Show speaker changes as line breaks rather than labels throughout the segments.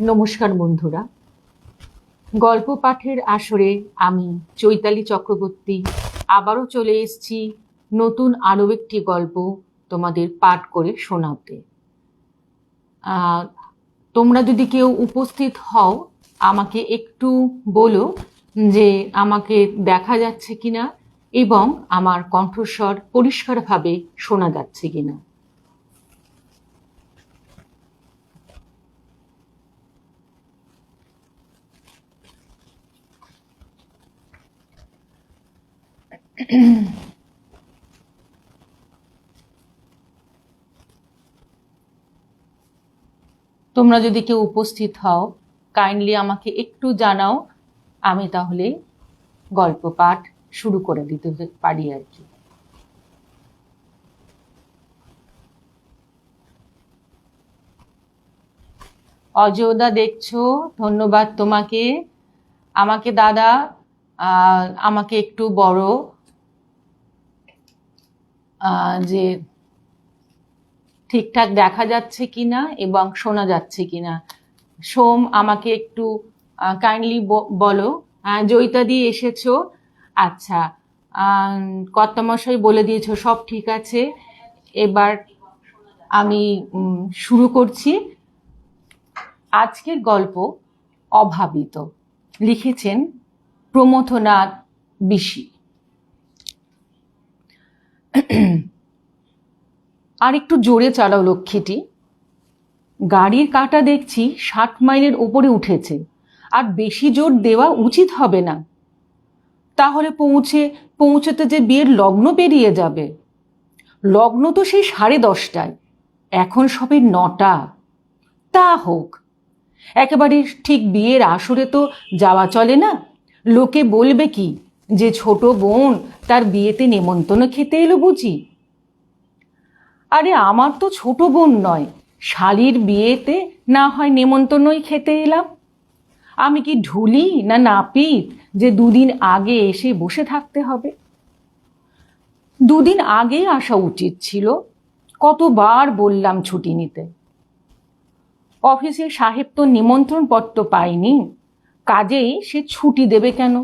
নমস্কার বন্ধুরা। গল্প পাঠের আসরে আমি চৈতালি চক্রবর্তী আবারও চলে এসেছি নতুন আরও একটি গল্প তোমাদের পাঠ করে শোনাতে। তোমরা যদি কেউ উপস্থিত হও, আমাকে একটু বলো যে আমাকে দেখা যাচ্ছে কিনা এবং আমার কণ্ঠস্বর পরিষ্কারভাবে শোনা যাচ্ছে কিনা। তোমরা যদি কেউ উপস্থিত হও কাইন্ডলি আমাকে একটু জানাও, আমি তাহলে গল্প পাঠ শুরু করে দিতে পারি আর কি। অজয়দা দেখছ, ধন্যবাদ তোমাকে। আমাকে দাদা আমাকে একটু বড় যে ঠিকঠাক দেখা যাচ্ছে কিনা এবং শোনা যাচ্ছে কিনা। সোম, আমাকে একটু কাইন্ডলি বলো। জয়িতাদি এসেছ? আচ্ছা কর্তামশাই বলে দিয়েছ, সব ঠিক আছে। এবার আমি শুরু করছি। আজকের গল্প অভাবিত। লিখেছেন প্রমথনাথ বিশি। আর একটু জোরে চালাও লক্ষ্মীটি। গাড়ির কাটা দেখছি ষাট মাইলের ওপরে উঠেছে। আর বেশি জোর দেওয়া উচিত হবে না। তাহলে পৌঁছে, পৌঁছতে যে বিয়ের লগ্ন পেরিয়ে যাবে। লগ্ন তো সেই সাড়ে দশটায়। এখন সবে নটা। তা হোক। একেবারে ঠিক বিয়ের আসরে তো যাওয়া চলে না। লোকে বলবে কি যে ছোট বোন তার বিয়েতে নেমন্তন্ন খেতে এলো বুঝি। আরে আমার তো ছোট বোন নয়, শালির বিয়েতে না হয় নেমন্তন্নই খেতে এলাম। আমি কি ঢুলি না নাপিত যে দুদিন আগে এসে বসে থাকতে হবে? দুদিন আগে আসা উচিত ছিল, কতবার বললাম ছুটি নিতে। অফিসে সাহেব তো নিমন্ত্রণ পত্র পায়নি, কাজেই সে ছুটি দেবে কেন?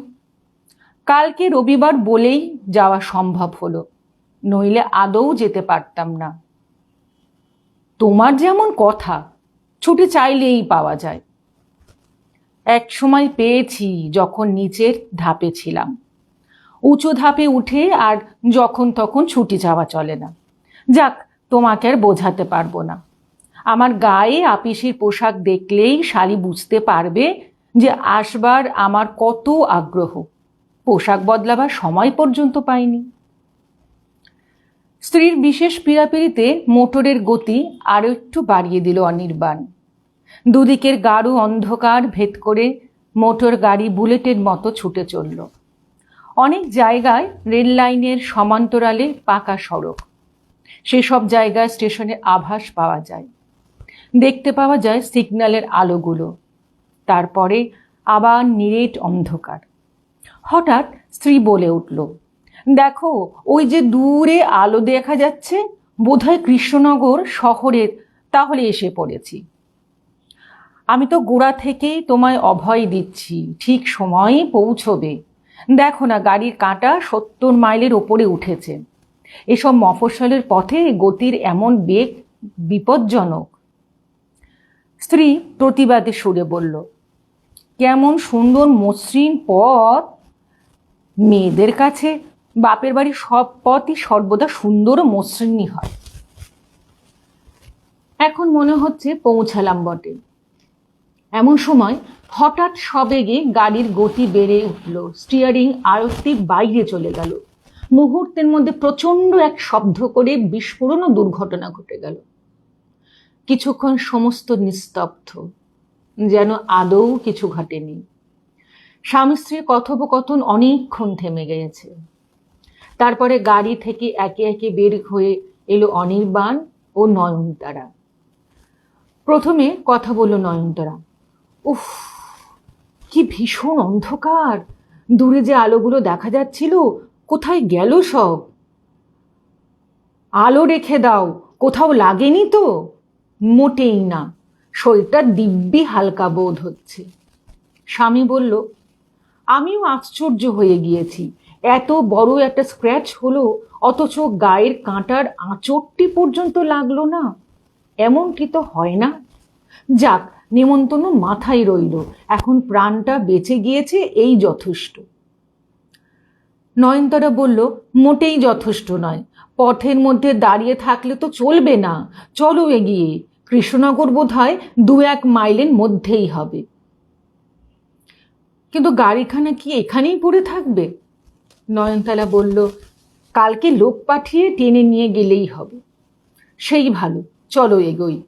কালকে রবিবার বলেই যাওয়া সম্ভব হলো, নইলে আদৌ যেতে পারতাম না। তোমার যেমন কথা, ছুটি চাইলেই পাওয়া যায়। এক সময় পেয়েছি যখন নিচের ধাপে ছিলাম। উঁচু ধাপে উঠে আর যখন তখন ছুটি যাওয়া চলে না। যাক, তোমাকে আর বোঝাতে পারব না। আমার গায়ে আপিসির পোশাক দেখলেই শালি বুঝতে পারবে যে আসবার আমার কত আগ্রহ। পোশাক বদলাবার সময় পর্যন্ত পাইনি। স্ত্রীর বিশেষ পীড়াপিড়িতে মোটরের গতি আরও একটু বাড়িয়ে দিল অনির্বাণ। দুদিকের গাঢ় অন্ধকার ভেদ করে মোটর গাড়ি বুলেটের মতো ছুটে চলল। অনেক জায়গায় রেল লাইনের সমান্তরালে পাকা সড়ক। সেসব জায়গায় স্টেশনে আভাস পাওয়া যায়। দেখতে পাওয়া যায় সিগন্যালের আলোগুলো। তারপরে আবার নিরেট অন্ধকার। হঠাৎ স্ত্রী বলে উঠল, দেখো, ওই যে দূরে আলো দেখা যাচ্ছে, বোধহয় কৃষ্ণনগর শহরের, তাহলে এসে পড়েছি। আমি তো গোড়া থেকেই তোমায় অভয় দিচ্ছি, ঠিক সময়ে পৌঁছবে। দেখো না, গাড়ির কাঁটা সত্তর মাইলের ওপরে উঠেছে। এসব মফস্বলের পথে গতির এমন বেগ বিপজ্জনক। স্ত্রী প্রতিবাদে সুরে বলল, কেমন সুন্দর মসৃণ পথ মেয়েদের কাছে বাপের বাড়ির সব পথই সর্বদা সুন্দর ও মসৃণী হয়। এখন মনে হচ্ছে পৌঁছালাম বটে। এমন সময় হঠাৎ সবেগে গাড়ির গতি বেড়ে উঠল স্টিয়ারিং আয়ত্তির বাইরে চলে গেল। মুহূর্তের মধ্যে প্রচণ্ড এক শব্দ করে বিস্ফোরণ ও দুর্ঘটনা ঘটে গেল। কিছুক্ষণ সমস্ত নিস্তব্ধ, যেন আদৌ কিছু ঘটেনি। স্বামী স্ত্রীর কথোপকথন অনেকক্ষণ থেমে গিয়েছে তারপরে গাড়ি থেকে একে একে বের হয়ে এলো অনির্বাণ ও নয়নতারা। প্রথমে কথা বলল নয়নতারা, উফ, কি ভীষণ অন্ধকার। দূরে যে আলোগুলো দেখা যাচ্ছিল, কোথায় গেল সব? আলো রেখে দাও, কোথাও লাগেনি তো? মোটেই না, শরীরটা দিব্যি হালকা বোধ হচ্ছে। স্বামী বলল আমিও আশ্চর্য হয়ে গিয়েছি। এত বড় একটা স্ক্র্যাচ হলো, অথচ গায়ের কাঁটার আঁচড়টি পর্যন্ত লাগল না। এমন কি তো হয় না। যাক নেমন্তন্ন মাথায় রইল। এখন প্রাণটা বেঁচে গিয়েছে এই যথেষ্ট। নয়নতারা বলল, মোটেই যথেষ্ট নয়। পথের মধ্যে দাঁড়িয়ে থাকলে তো চলবে না। চলো এগিয়ে। কৃষ্ণনগর বোধ হয় দু এক মাইলের মধ্যেই হবে। কিন্তু গাড়িখানা কি এখানেই পড়ে থাকবে? নয়নতালা বলল, কালকে লোক পাঠিয়ে টেনে নিয়ে গেলেই হবে। সেই ভালো, চলো এগোই।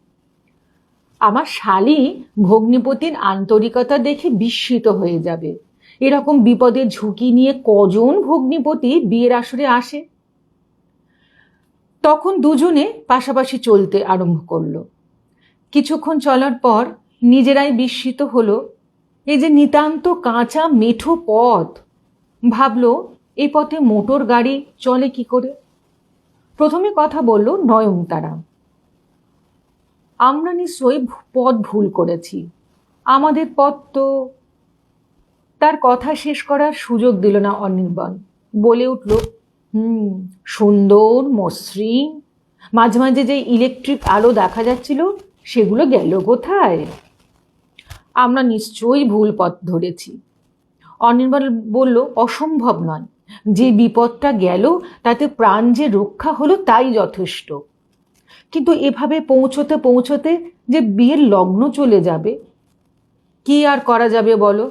আমার শালি ভগ্নিপতির আন্তরিকতা দেখে বিস্মিত হয়ে যাবে। এরকম বিপদের ঝুঁকি নিয়ে কজন ভগ্নিপতি বিয়ের আসরে আসে? তখন দুজনে পাশাপাশি চলতে আরম্ভ করল। কিছুক্ষণ চলার পর নিজেরাই বিস্মিত হলো এই যে নিতান্ত কাঁচা মেঠো পথ। ভাবল, এই পথে মোটর গাড়ি চলে কি করে? প্রথমে কথা বলল নয়নতারা। আমরা নিশ্চয়ই পথ ভুল করেছি। আমাদের পথ তো তার কথা শেষ করার সুযোগ দিল না অনির্বাণ। বলে উঠল, হুম, সুন্দর, মসৃণ। মাঝে মাঝে যে ইলেকট্রিক আলো দেখা যাচ্ছিল, সেগুলো গেল কোথায়? আমরা নিশ্চয়ই ভুল পথ ধরেছি। অনির্বাণ বলল, অসম্ভব নয়। যে বিপদটা গেল, তাতে প্রাণ যে রক্ষা হলো, তাই যথেষ্ট। কিন্তু এভাবে পৌঁছতে পৌঁছতে যে বিয়ের লগ্ন চলে যাবে, কি আর করা যাবে বলো?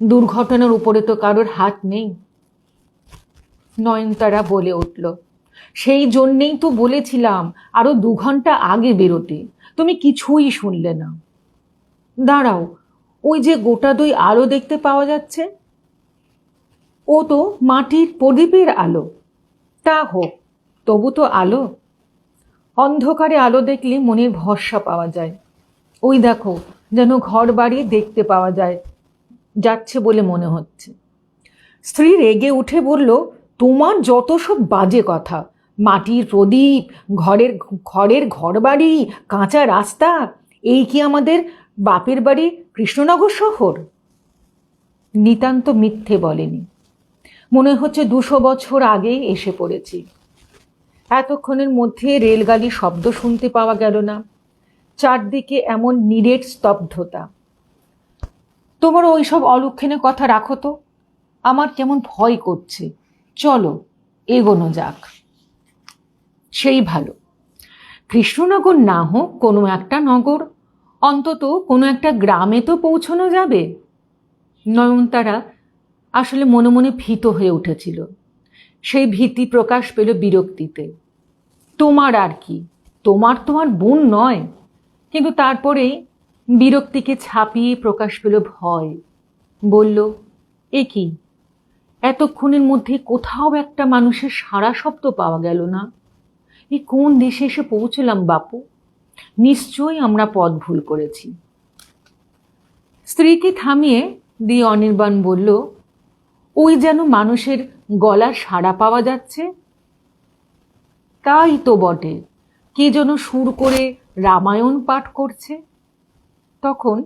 দুর্ঘটনার উপরে তো কারোর হাত নেই। নয়নতারা বলে উঠল, সেই জন্যেই তো বলেছিলাম, আরও দু ঘণ্টা আগে বেরোতে। তুমি কিছুই শুনলে না। দাঁড়াও, ওই যে গোটা দুই আলো দেখতে পাওয়া যাচ্ছে। ও তো মাটির প্রদীপের আলো। তা হোক, তবু তো আলো। অন্ধকারে আলো দেখলে মনের ভরসা পাওয়া যায়। ওই দেখো, যেন ঘর বাড়ি দেখতে পাওয়া যায়। যাচ্ছে বলে মনে হচ্ছে। স্ত্রী রেগে উঠে বলল, তোমার যত সব বাজে কথা। মাটির প্রদীপ, ঘরের ঘরের ঘরবাড়ি, কাঁচা রাস্তা, এই কি আমাদের বাপের বাড়ি কৃষ্ণনগর শহর? নিতান্ত মিথ্যে বলেনি। মনে হচ্ছে দুশো বছর আগেই এসে পড়েছি। এতক্ষণের মধ্যে রেলগাড়ির শব্দ শুনতে পাওয়া গেল না। চারদিকে এমন নিরেট স্তব্ধতা। তোমার ওইসব অলক্ষণে কথা রাখো তো। আমার কেমন ভয় করছে। চলো, এগোনো যাক। সেই ভালো। কৃষ্ণনগর না হোক, কোনো একটা নগর অন্তত কোনো একটা গ্রামে তো পৌঁছানো যাবে। নয়নতারা আসলে মনে মনে ভীত হয়ে উঠেছিল। সেই ভীতি প্রকাশ পেল বিরক্তিতে। তোমার আর কি? তোমার তোমার বোন নয়। কিন্তু তারপরেই বিরক্তিকে ছাপিয়ে প্রকাশ পেল ভয়। বলল, এ কি? এতক্ষণের মধ্যে কোথাও একটা মানুষের সারা শব্দ পাওয়া গেল না। এই কোন দেশে এসে পৌঁছলাম বাপু? নিশ্চয়ই আমরা পথ ভুল করেছি। স্ত্রীকে থামিয়ে দিয়ে অনির্বাণ বলল, ওই যেন মানুষের গলার সাড়া পাওয়া যাচ্ছে? তাই তো বটে। কে যেন সুর করে রামায়ণ পাঠ করছে? তখন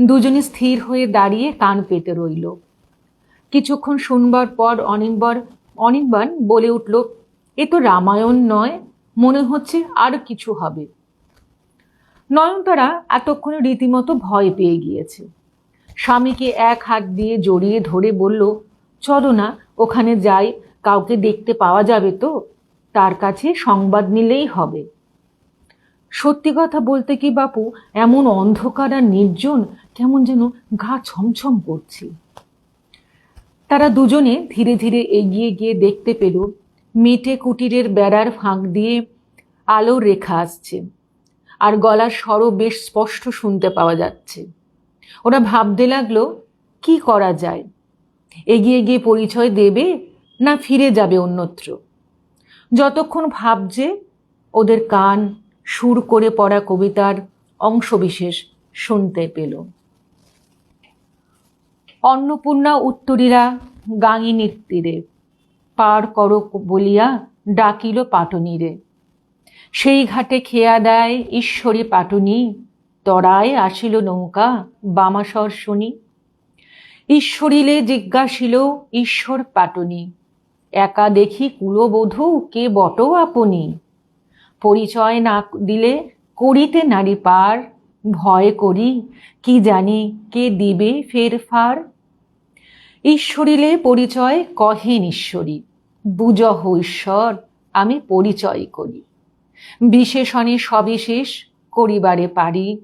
দুজনে স্থির হয়ে দাঁড়িয়ে কান পেতে রইল। কিছুক্ষণ শুনবার পর অনির্বাণ অনির্বাণ বলে উঠল, এ তো রামায়ণ নয়, মনে হচ্ছে আর কিছু হবে। নয়নতারা এতক্ষণে রীতিমতো ভয় পেয়ে গিয়েছে। স্বামীকে এক হাত দিয়ে জড়িয়ে ধরে বলল, চলো না, ওখানে যাই, কাউকে দেখতে পাওয়া যাবে তো, তার কাছে সংবাদ নিলেই হবে। সত্যি কথা বলতে কি বাপু, এমন অন্ধকার আর নির্জন, কেমন যেন ঘা ছমছম করছে। তারা দুজনে ধীরে ধীরে এগিয়ে গিয়ে দেখতে পেল, মেটে কুটিরের বেড়ার ফাঁক দিয়ে আলোর রেখা আসছে। আর গলার স্বরও বেশ স্পষ্ট শুনতে পাওয়া যাচ্ছে। ওরা ভাবতে লাগল, কি করা যায়? এগিয়ে গিয়ে পরিচয় দেবে না ফিরে যাবে অন্যত্র? যতক্ষণ ভাবছে, ওদের কান সুর করে পড়া কবিতার অংশবিশেষ শুনতে পেল। অন্নপূর্ণা উত্তরীরা গাঙিনীর তীরে, পার করো বলিয়া ডাকিল পাটনীরে। সেই ঘাটে খেয়া দেয় ঈশ্বরী পাটুনি, তরায় আসিল নৌকা বামাসর শুনি। ঈশ্বরীলে জিজ্ঞাসিল, ঈশ্বর পাটুনি, একা দেখি কুলবধূ, কে বট আপনি? পরিচয় না দিলে করিতে নারী পার, ভয় করি, কি জানি কে দিবে ফের ফার? ঈশ্বরিলে পরিচয় কহেন ঈশ্বরী বুজহ ঈশ্বর, আমি পরিচয় করি। বিশেষণে সবিশেষ করিবারে পারি।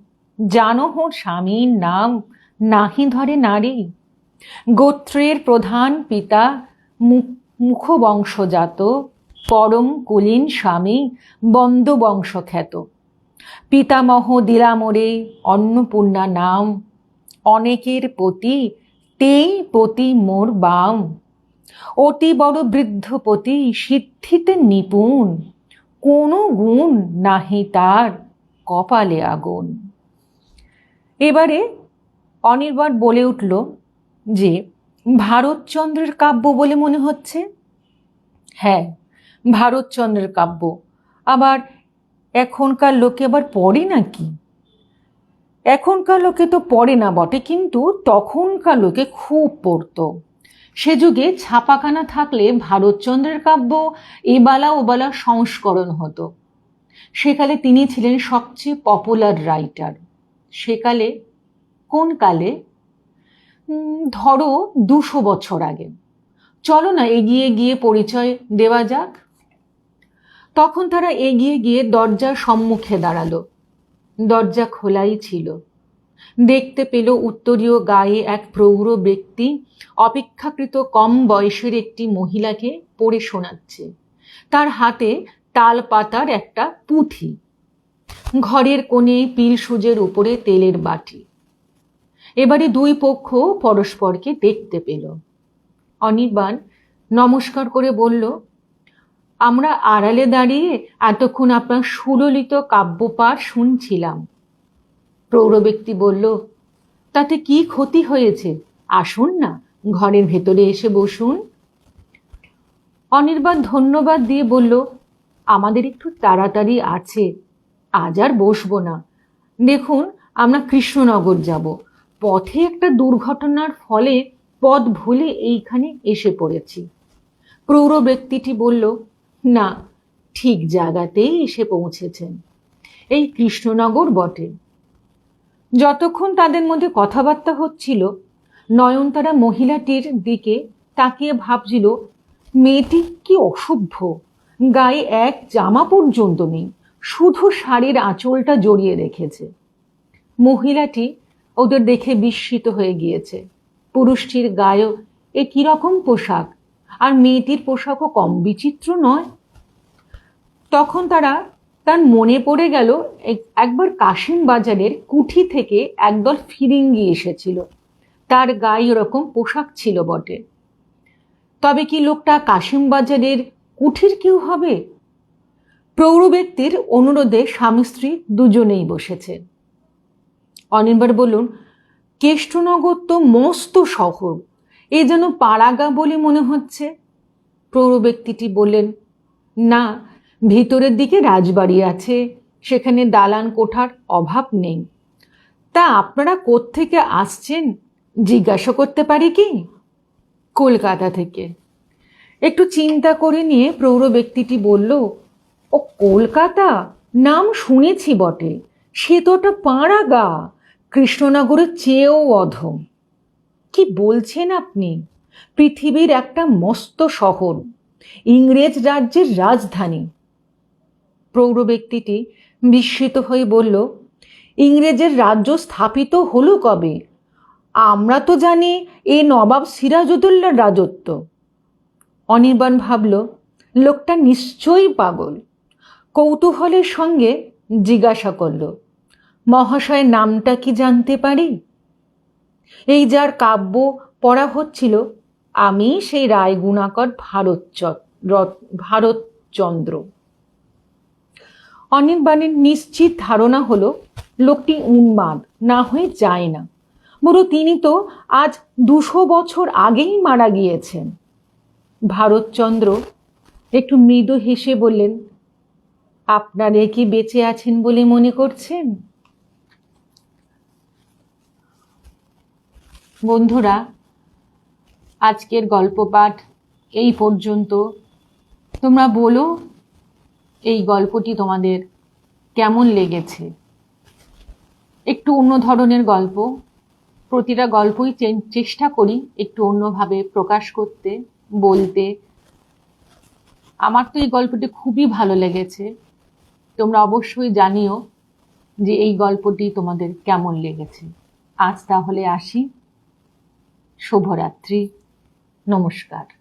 জানো হোর স্বামীর নাম, নাহি ধরে নারী। গোত্রের প্রধান পিতা মুখবংশজাত, পরম কুলীন স্বামী বন্দবংশ খ্যাত পিতামহ দিলামরে অন্নপূর্ণা নাম। অনেকের পতি, তেই পতি মোর বাম। অতি বড় বৃদ্ধপতি সিদ্ধিতে নিপুণ। কোনো গুণ নাহি তার কপালে আগুন। এবারে অনির্বাণ বলে উঠল যে, ভারতচন্দ্রের কাব্য বলে মনে হচ্ছে? হ্যাঁ ভারতচন্দ্রের কাব্য। আবার এখনকার লোকে আবার পড়ে নাকি? এখনকার লোকে তো পড়ে না বটে, কিন্তু তখনকার লোকে খুব পড়তো। সে যুগে ছাপাখানা থাকলে ভারতচন্দ্রের কাব্য এবালা ওবালা সংস্করণ হতো। সেকালে তিনি ছিলেন সবচেয়ে পপুলার রাইটার সেকালে, কোন কালে? ধরো দুশো বছর আগে। চলো না এগিয়ে গিয়ে পরিচয় দেওয়া যাক। তখন তারা এগিয়ে গিয়ে দরজার সম্মুখে দাঁড়াল। দরজা খোলাই ছিল। দেখতে পেল উত্তরীয় গায়ে এক প্রৌঢ় ব্যক্তি। অপেক্ষাকৃত কম বয়সের একটি মহিলাকে পড়ে শোনাচ্ছে। তার হাতে তাল পাতার একটা পুঁথি। ঘরের কোণে পিল সুজের উপরে তেলের বাটি। এবারে দুই পক্ষ পরস্পরকে দেখতে পেল। অনির্বাণ নমস্কার করে বলল, আমরা আড়ালে দাঁড়িয়ে এতক্ষণ আপনার সুললিত কাব্যপাঠ শুনছিলাম। প্রৌঢ় ব্যক্তি বলল, তাতে কি ক্ষতি হয়েছে? আসুন না, ঘরের ভেতরে এসে বসুন। অনির্বাণ ধন্যবাদ দিয়ে বলল, আমাদের একটু তাড়াতাড়ি আছে, আজ আর বসবো না। দেখুন, আমরা কৃষ্ণনগর যাব। পথে একটা দুর্ঘটনার ফলে পথ ভুলে এইখানে এসে পড়েছি। প্রৌঢ় ব্যক্তিটি বলল, না, ঠিক জায়গাতেই এসে পৌঁছেছেন। এই কৃষ্ণনগর বটে। যতক্ষণ তাদের মধ্যে কথাবার্তা হচ্ছিল, নয়নতারা মহিলাটির দিকে তাকিয়ে ভাবছিল, মেয়েটি কি অসভ্য গায়ে এক জামা পর্যন্ত নেই, শুধু শাড়ির আঁচলটা জড়িয়ে রেখেছে মহিলাটি ওদের দেখে বিস্মিত হয়ে গিয়েছে। পুরুষটির গায়েও এ কীরকম পোশাক, আর মেয়েটির পোশাকও কম বিচিত্র নয়। তখন তারা তার মনে পড়ে গেল একবার কাশিম বাজারের কুঠি থেকে একদল ফিরিঙ্গি এসেছিল। তার গায়ে ওরকম পোশাক ছিল বটে। তবে কি লোকটা কাশিম বাজারের কুঠির কেউ হবে? প্রৌঢ় ব্যক্তির অনুরোধে স্বামী স্ত্রী দুজনেই বসেছে। অনির্বার বলুন, কেষ্টনগর তো মস্ত শহর, এ যেন পাড়াগা বলে মনে হচ্ছে। প্রৌঢ় ব্যক্তিটি বললেন, না ভিতরের দিকে রাজবাড়ি আছে, সেখানে দালান কোঠার অভাব নেই। তা আপনারা কোত্থেকে আসছেন? জিজ্ঞাসা করতে পারি কি? কলকাতা থেকে। একটু চিন্তা করে নিয়ে প্রৌঢ় ব্যক্তিটি বলল, ও কলকাতা? নাম শুনেছি বটে। সে তো ওটা পাড়া গা। কৃষ্ণনগরের চেয়েও অধম। কি বলছেন আপনি? পৃথিবীর একটা মস্ত শহর। ইংরেজ রাজ্যের রাজধানী। প্রৌঢ় ব্যক্তিটি বিস্মিত হয়ে বলল, ইংরেজের রাজ্য স্থাপিত হলো কবে? আমরা তো জানি এ নবাব সিরাজউদ্দৌলার রাজত্ব। অনির্বাণ ভাবল, লোকটা নিশ্চয়ই পাগল। কৌতূহলের সঙ্গে জিজ্ঞাসা করল, মহাশয়ের নামটা কি জানতে পারি? এই যার কাব্য পড়া হচ্ছিল, আমি সেই রায়গুণাকর ভারত, ভারতচন্দ্র। অনির্বাণের নিশ্চিত ধারণা হলো, লোকটি উন্মাদ, না হয়ে যায় না। বড় তিনি তো আজ দুশো বছর আগেই মারা গিয়েছেন। ভারতচন্দ্র একটু মৃদু হেসে বললেন, আপনারে কি বেঁচে আছেন বলে মনে করছেন? বন্ধুরা, আজকের গল্প পাঠ এই পর্যন্ত। তোমরা বলো এই গল্পটি তোমাদের কেমন লেগেছে? একটু অন্য ধরনের গল্প। প্রতিটা গল্পই চেষ্টা করি একটু অন্যভাবে প্রকাশ করতে, বলতে। আমার তো এই গল্পটি খুবই ভালো লেগেছে। তোমরা অবশ্যই জানিও যে এই গল্পটি তোমাদের কেমন লেগেছে। আজ তাহলে আসি। শুভরাত্রি। নমস্কার।